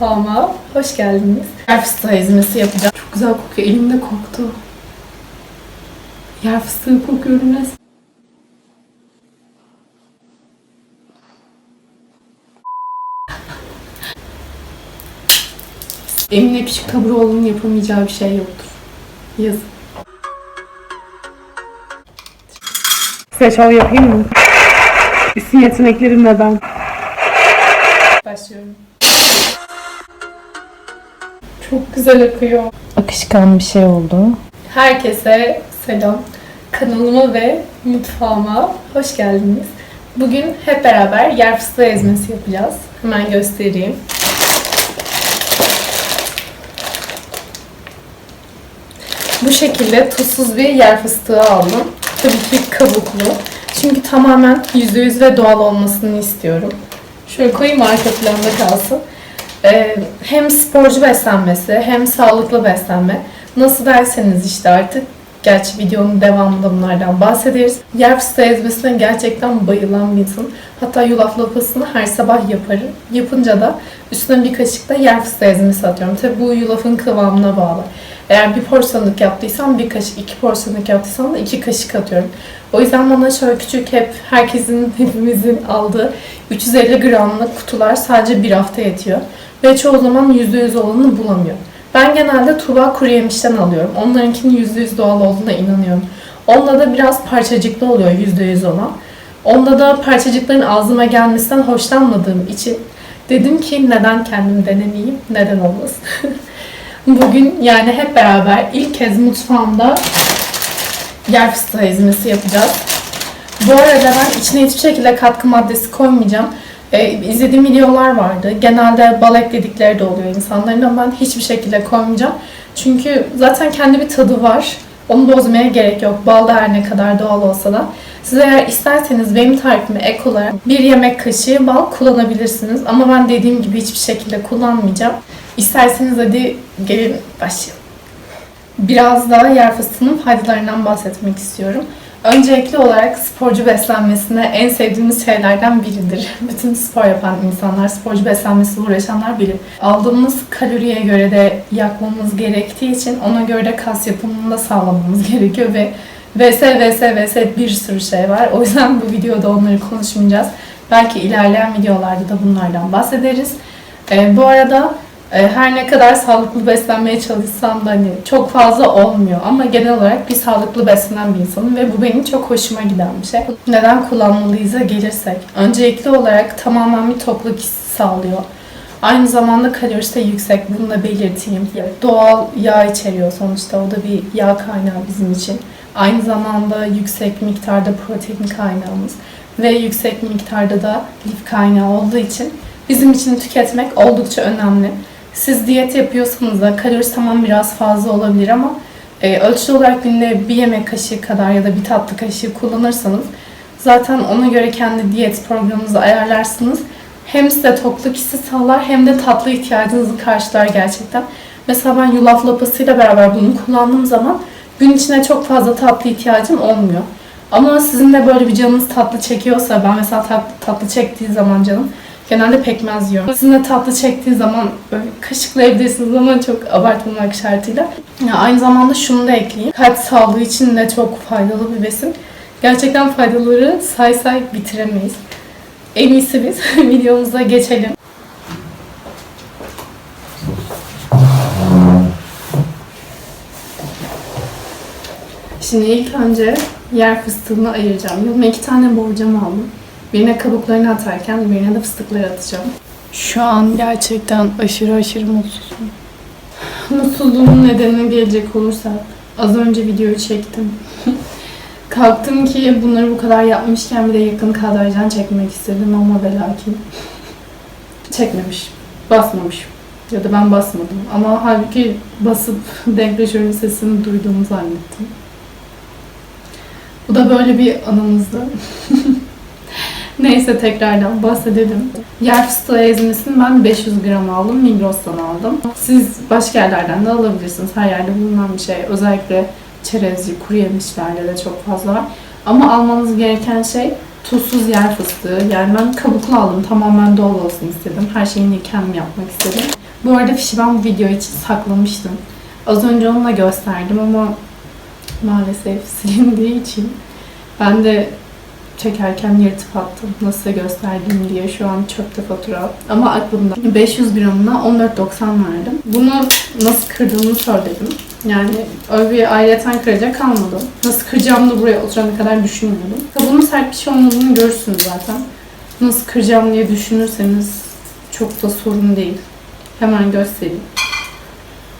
mutfağıma hoş geldiniz. Yer fıstığı ezmesi yapacağım. Çok güzel kokuyor. Elimde koktu. Yer fıstığı kokuyorum resmen. Emine Küçük Kaburoğlu'nun yapamayacağı bir şey yoktur. Yazın. Size şov yapayım mı? Üstün yeteneklerim neden? Başlıyorum. Çok güzel akıyor. akışkan bir şey oldu. Herkese selam. Kanalıma ve mutfağıma hoş geldiniz. Bugün hep beraber yer fıstığı ezmesi yapacağız. Hemen göstereyim. Bu şekilde tuzsuz bir yer fıstığı aldım. Tabii ki kabuklu. Çünkü tamamen %100 ve doğal olmasını istiyorum. Şöyle koyayım arka planda kalsın. Ee, hem sporcu beslenmesi hem sağlıklı beslenme. Nasıl derseniz işte artık Gerçi videonun devamında bunlardan bahsederiz. Yer fıstığı ezmesine gerçekten bayılan bir insanım. Hatta yulaf lapasını her sabah yaparım. Yapınca da üstüne bir kaşık da yer fıstığı ezmesi atıyorum. Tabi bu yulafın kıvamına bağlı. Eğer bir porsiyonluk yaptıysam bir kaşık, iki porsiyonluk yaptıysam da iki kaşık atıyorum. O yüzden bana şöyle küçük hep herkesin, hepimizin aldığı 350 gramlık kutular sadece bir hafta yetiyor. Ve çoğu zaman %100 olanını bulamıyorum. Ben genelde Tuğba kuru yemişten alıyorum. Onlarınkinin %100 doğal olduğuna inanıyorum. Onda da biraz parçacıklı oluyor %100 olan. Onda da parçacıkların ağzıma gelmesinden hoşlanmadığım için dedim ki neden kendim denemeyeyim, neden olmasın. Bugün yani hep beraber ilk kez mutfağımda yer fıstığı ezmesi yapacağız. Bu arada ben içine hiçbir şekilde katkı maddesi koymayacağım. Ee, izlediğim videolar vardı. Genelde bal ekledikleri de oluyor insanların ama ben hiçbir şekilde koymayacağım. Çünkü zaten kendi bir tadı var. Onu bozmaya gerek yok. Bal da her ne kadar doğal olsa da. Siz eğer isterseniz benim tarifime ek olarak bir yemek kaşığı bal kullanabilirsiniz. Ama ben dediğim gibi hiçbir şekilde kullanmayacağım. İsterseniz hadi gelin başlayalım. Biraz daha yer fıstığının faydalarından bahsetmek istiyorum. Öncelikli olarak sporcu beslenmesine en sevdiğimiz şeylerden biridir. Bütün spor yapan insanlar, sporcu beslenmesiyle uğraşanlar bilir. Aldığımız kaloriye göre de yakmamız gerektiği için ona göre de kas yapımını da sağlamamız gerekiyor ve vs vs vs bir sürü şey var. O yüzden bu videoda onları konuşmayacağız. Belki ilerleyen videolarda da bunlardan bahsederiz. Ee, bu arada her ne kadar sağlıklı beslenmeye çalışsam da hani çok fazla olmuyor ama genel olarak bir sağlıklı beslenen bir insanım ve bu benim çok hoşuma giden bir şey. Neden kullanmalıyız'a gelirsek. Öncelikli olarak tamamen bir tokluk hissi sağlıyor. Aynı zamanda kalorisi de yüksek. Bunu da belirteyim. Doğal yağ içeriyor sonuçta. O da bir yağ kaynağı bizim için. Aynı zamanda yüksek miktarda protein kaynağımız ve yüksek miktarda da lif kaynağı olduğu için bizim için tüketmek oldukça önemli. Siz diyet yapıyorsanız da kalorisi tamam biraz fazla olabilir ama e, ölçülü olarak günde bir yemek kaşığı kadar ya da bir tatlı kaşığı kullanırsanız zaten ona göre kendi diyet programınızı ayarlarsınız. Hem size tokluk hissi sağlar hem de tatlı ihtiyacınızı karşılar gerçekten. Mesela ben yulaf lapasıyla beraber bunu kullandığım zaman gün içinde çok fazla tatlı ihtiyacım olmuyor. Ama sizin de böyle bir canınız tatlı çekiyorsa ben mesela tatlı, tatlı çektiği zaman canım Genelde pekmez yiyorum. Sizin tatlı çektiği zaman böyle kaşıklayabilirsiniz ama çok abartmamak şartıyla. Ya aynı zamanda şunu da ekleyeyim. Kalp sağlığı için de çok faydalı bir besin. Gerçekten faydaları say say bitiremeyiz. En iyisi biz videomuza geçelim. Şimdi ilk önce yer fıstığını ayıracağım. Yanıma iki tane borcam aldım. Birine kabuklarını atarken birine de fıstıkları atacağım. Şu an gerçekten aşırı aşırı mutsuzum. Mutsuzluğumun nedenine gelecek olursa az önce videoyu çektim. Kalktım ki bunları bu kadar yapmışken bir de yakın kadrajdan çekmek istedim ama ve lakin çekmemiş, basmamış ya da ben basmadım. Ama halbuki basıp denkleşörün sesini duyduğumu zannettim. Bu da böyle bir anımızdı. Neyse tekrardan bahsedelim. Yer fıstığı ezmesini ben 500 gram aldım. Migros'tan aldım. Siz başka yerlerden de alabilirsiniz. Her yerde bulunan bir şey. Özellikle çerezci, kuru yemişlerde de çok fazla var. Ama almanız gereken şey tuzsuz yer fıstığı. Yani ben kabuklu aldım. Tamamen doğal olsun istedim. Her şeyini kendim yapmak istedim. Bu arada fişi ben bu video için saklamıştım. Az önce onunla gösterdim ama maalesef silindiği için ben de çekerken yırtıp attım. Nasıl gösterdim diye şu an çöpte fatura. Ama aklımda 500 gramına 14.90 verdim. Bunu nasıl kırdığımı söyledim. Yani öyle bir ayrıyeten kıracak kalmadı. Nasıl kıracağımı da buraya oturana kadar düşünmüyordum. Bunun sert bir şey olmadığını görürsünüz zaten. Nasıl kıracağım diye düşünürseniz çok da sorun değil. Hemen göstereyim.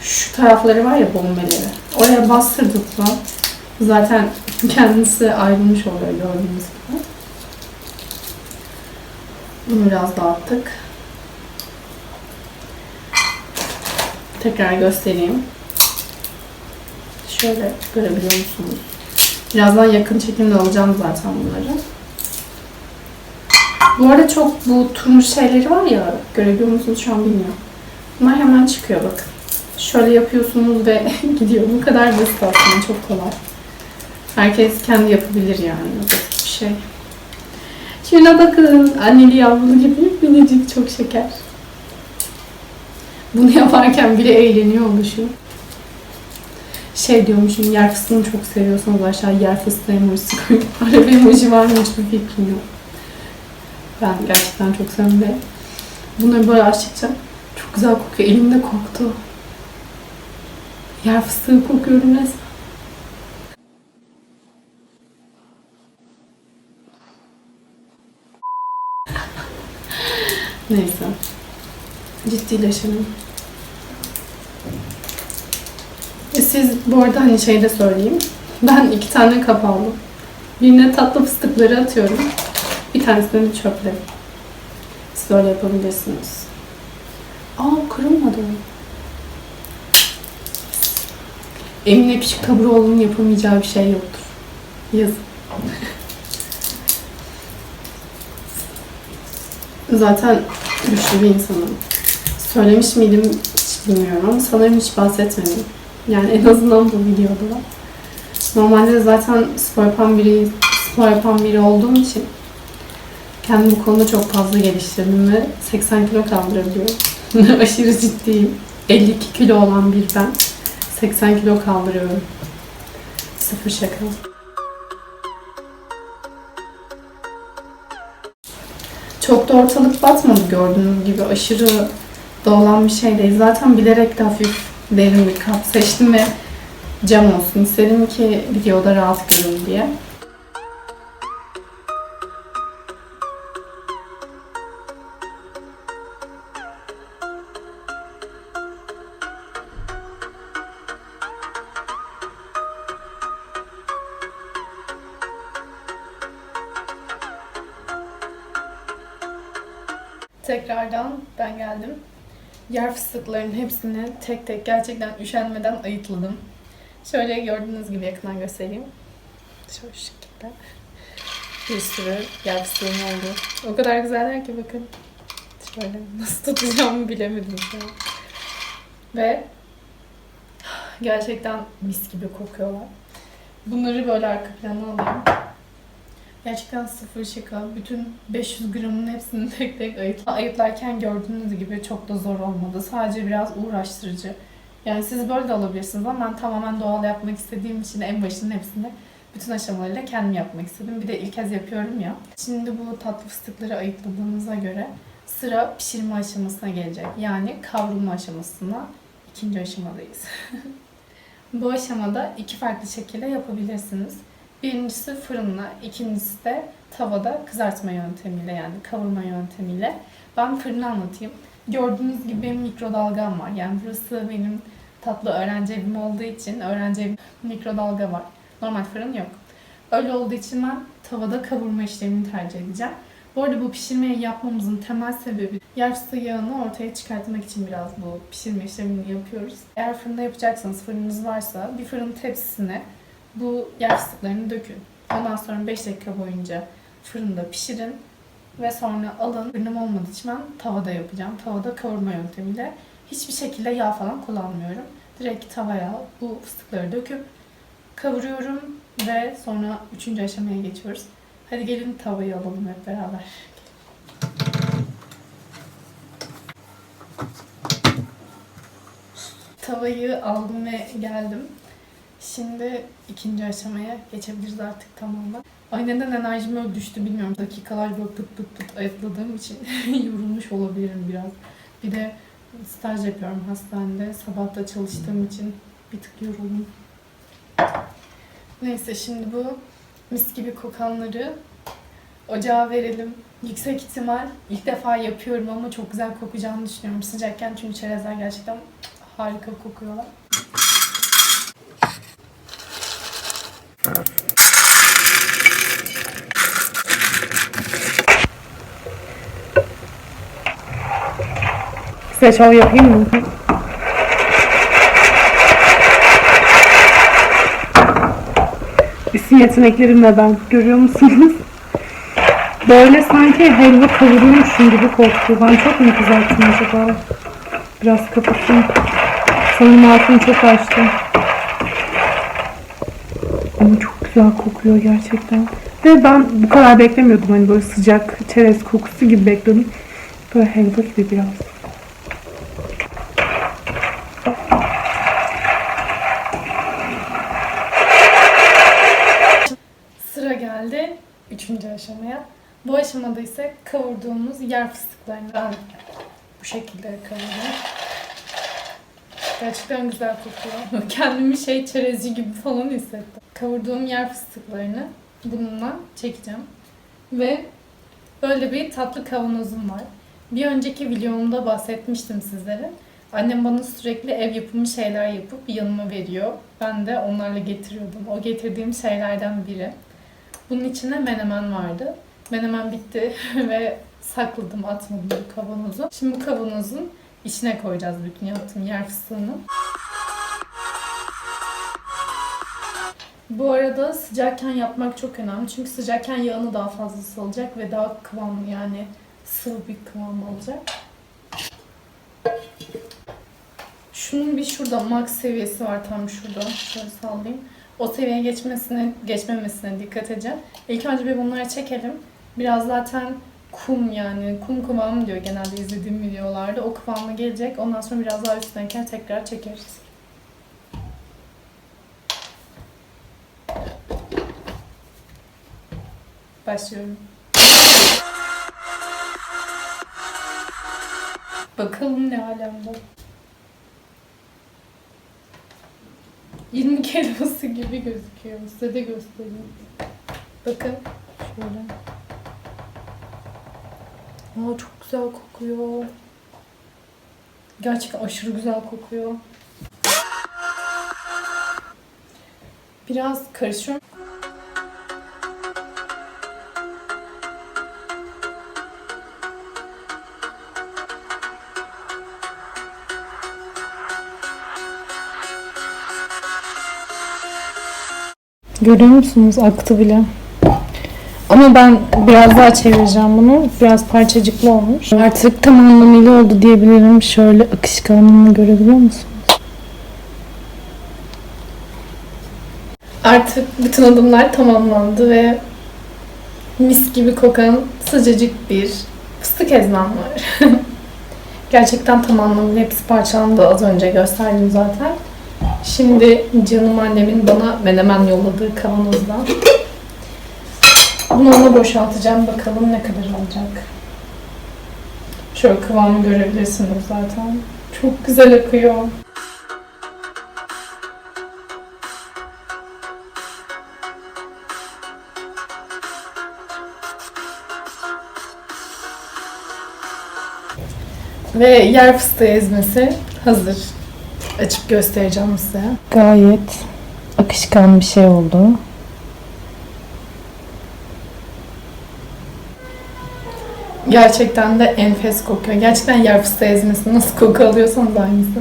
Şu tarafları var ya bombeleri. Oraya bastırdıkça zaten kendisi ayrılmış oluyor gördüğünüz gibi. Bunu biraz dağıttık. Tekrar göstereyim. Şöyle görebiliyor musunuz? Birazdan yakın çekimde alacağım zaten bunları. Bu arada çok bu turuncu şeyleri var ya, görebiliyor musunuz şu an bilmiyorum. Bunlar hemen çıkıyor bakın. Şöyle yapıyorsunuz ve gidiyor. Bu kadar basit aslında, çok kolay. Herkes kendi yapabilir yani. Basit bir şey. Şuna bakın. Anneli yavrulu gibi minicik çok şeker. Bunu yaparken bile eğleniyor oluşu. Şey diyormuşum, yer fıstığını çok seviyorsanız aşağı yer fıstığı emojisi koyun. Araba emoji var mı hiçbir fikrim yok. Ben gerçekten çok seviyorum ve bunları böyle açtıkça çok güzel kokuyor. Elimde koktu. Yer fıstığı kokuyorum resmen. Neyse. Ciddileşelim. E Siz bu arada hani şey de söyleyeyim. Ben iki tane kap aldım. Birine tatlı fıstıkları atıyorum. Bir tanesini de çöple. Siz öyle yapabilirsiniz. Aa kırılmadı. Emine Küçük Kaburoğlu'nun yapamayacağı bir şey yoktur. Yazın. Zaten güçlü bir insanım. Söylemiş miydim hiç bilmiyorum sanırım hiç bahsetmedim. Yani en azından bu videoda. Normalde zaten spor yapan biri, spor yapan biri olduğum için kendimi bu konuda çok fazla geliştirdim ve 80 kilo kaldırabiliyorum. Aşırı ciddiyim. 52 kilo olan bir ben 80 kilo kaldırıyorum. Sıfır şaka. Çok da ortalık batmadı gördüğünüz gibi. Aşırı dağılan bir şey değil. Zaten bilerek de hafif derin bir kap seçtim ve cam olsun istedim ki videoda rahat görün diye. Tekrardan ben geldim. Yer fıstıklarının hepsini tek tek gerçekten üşenmeden ayıtladım. Şöyle gördüğünüz gibi yakından göstereyim. Şöyle şu şekilde. Bir sürü yer fıstığım oldu. O kadar güzeller ki bakın. Şöyle nasıl tutacağımı bilemedim şu an. Ve gerçekten mis gibi kokuyorlar. Bunları böyle arka plana alayım. Gerçekten sıfır şaka. Bütün 500 gramın hepsini tek tek ayıt ayıtlarken gördüğünüz gibi çok da zor olmadı. Sadece biraz uğraştırıcı. Yani siz böyle de alabilirsiniz ama ben tamamen doğal yapmak istediğim için en başının hepsini bütün aşamalarıyla kendim yapmak istedim. Bir de ilk kez yapıyorum ya. Şimdi bu tatlı fıstıkları ayıtladığımıza göre sıra pişirme aşamasına gelecek. Yani kavrulma aşamasına ikinci aşamadayız. bu aşamada iki farklı şekilde yapabilirsiniz. Birincisi fırınla, ikincisi de tavada kızartma yöntemiyle yani kavurma yöntemiyle. Ben fırını anlatayım. Gördüğünüz gibi benim mikrodalgam var. Yani burası benim tatlı öğrenci evim olduğu için öğrenci evim mikrodalga var. Normal fırın yok. Öyle olduğu için ben tavada kavurma işlemini tercih edeceğim. Bu arada bu pişirmeyi yapmamızın temel sebebi yer fıstığı yağını ortaya çıkartmak için biraz bu pişirme işlemini yapıyoruz. Eğer fırında yapacaksanız fırınınız varsa bir fırın tepsisine bu yer fıstıklarını dökün. Ondan sonra 5 dakika boyunca fırında pişirin ve sonra alın. Fırınım olmadığı için ben tavada yapacağım. Tavada kavurma yöntemiyle hiçbir şekilde yağ falan kullanmıyorum. Direkt tavaya bu fıstıkları döküp kavuruyorum ve sonra üçüncü aşamaya geçiyoruz. Hadi gelin tavayı alalım hep beraber. Tavayı aldım ve geldim. Şimdi ikinci aşamaya geçebiliriz artık tamamen. Ay neden enerjim öyle düştü bilmiyorum. Dakikalar böyle pıt pıt pıt ayıkladığım için yorulmuş olabilirim biraz. Bir de staj yapıyorum hastanede. Sabahta çalıştığım için bir tık yoruldum. Neyse şimdi bu mis gibi kokanları ocağa verelim. Yüksek ihtimal ilk defa yapıyorum ama çok güzel kokacağını düşünüyorum sıcakken çünkü çerezler gerçekten harika kokuyorlar. Size şov yapayım mı? Üstün yeteneklerimle ben. Görüyor musunuz? Böyle sanki helva kavuruyormuşum gibi koktu. Ben çok mu kızarttım acaba? Biraz kapattım. Sanırım altını çok açtım. Ama çok güzel kokuyor gerçekten. Ve ben bu kadar beklemiyordum. Hani böyle sıcak çerez kokusu gibi bekledim. Böyle helva gibi biraz. Sıra geldi üçüncü aşamaya. Bu aşamada ise kavurduğumuz yer fıstıklarını ben bu şekilde kavuruyorum. Gerçekten güzel kokuyor. Kendimi şey çerezci gibi falan hissettim. Kavurduğum yer fıstıklarını bununla çekeceğim. Ve böyle bir tatlı kavanozum var. Bir önceki videomda bahsetmiştim sizlere. Annem bana sürekli ev yapımı şeyler yapıp yanıma veriyor. Ben de onlarla getiriyordum. O getirdiğim şeylerden biri. Bunun içinde menemen vardı. Menemen bitti ve sakladım, atmadım bu kavanozu. Şimdi bu kavanozun içine koyacağız bütün yaptığım yer fıstığını. Bu arada sıcakken yapmak çok önemli. Çünkü sıcakken yağını daha fazla salacak ve daha kıvamlı yani sıvı bir kıvam olacak. Şunun bir şurada max seviyesi var tam şurada. Şöyle sallayayım. O seviyeye geçmesine, geçmemesine dikkat edeceğim. İlk önce bir bunları çekelim. Biraz zaten kum yani kum kıvamı diyor genelde izlediğim videolarda. O kıvamı gelecek. Ondan sonra biraz daha üstündeyken tekrar çekeriz. Başlıyorum. Bakalım ne alemde. 20 helvası gibi gözüküyor. Size de göstereyim. Bakın şöyle. Aa, çok güzel kokuyor. Gerçekten aşırı güzel kokuyor. Biraz karışıyorum. Görüyor musunuz? Aktı bile. Ama ben biraz daha çevireceğim bunu. Biraz parçacıklı olmuş. Artık tam anlamıyla oldu diyebilirim. Şöyle akışkanlığını görebiliyor musunuz? Artık bütün adımlar tamamlandı ve mis gibi kokan sıcacık bir fıstık ezmem var. Gerçekten tamamlandı. Hepsi parçalandı. Az önce gösterdim zaten. Şimdi canım annemin bana menemen yolladığı kavanozdan. Bunu ona boşaltacağım. Bakalım ne kadar olacak. Şöyle kıvamı görebilirsiniz zaten. Çok güzel akıyor. Ve yer fıstığı ezmesi hazır. Açıp göstereceğim size. Gayet akışkan bir şey oldu. Gerçekten de enfes kokuyor. Gerçekten yer fıstığı ezmesi nasıl koku alıyorsanız aynısı.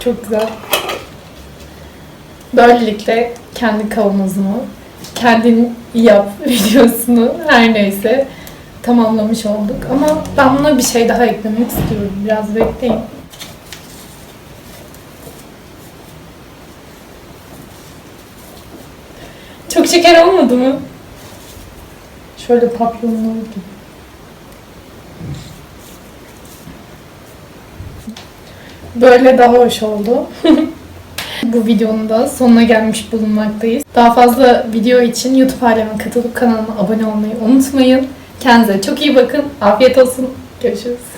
Çok güzel. Böylelikle kendi kavanozumu, kendin yap videosunu her neyse tamamlamış olduk. Ama ben buna bir şey daha eklemek istiyorum. Biraz bekleyin. Çok şeker olmadı mı? Şöyle papyonlar gibi. Böyle daha hoş oldu. Bu videonun da sonuna gelmiş bulunmaktayız. Daha fazla video için YouTube alemine katılıp kanalıma abone olmayı unutmayın. Kendinize çok iyi bakın. Afiyet olsun. Görüşürüz.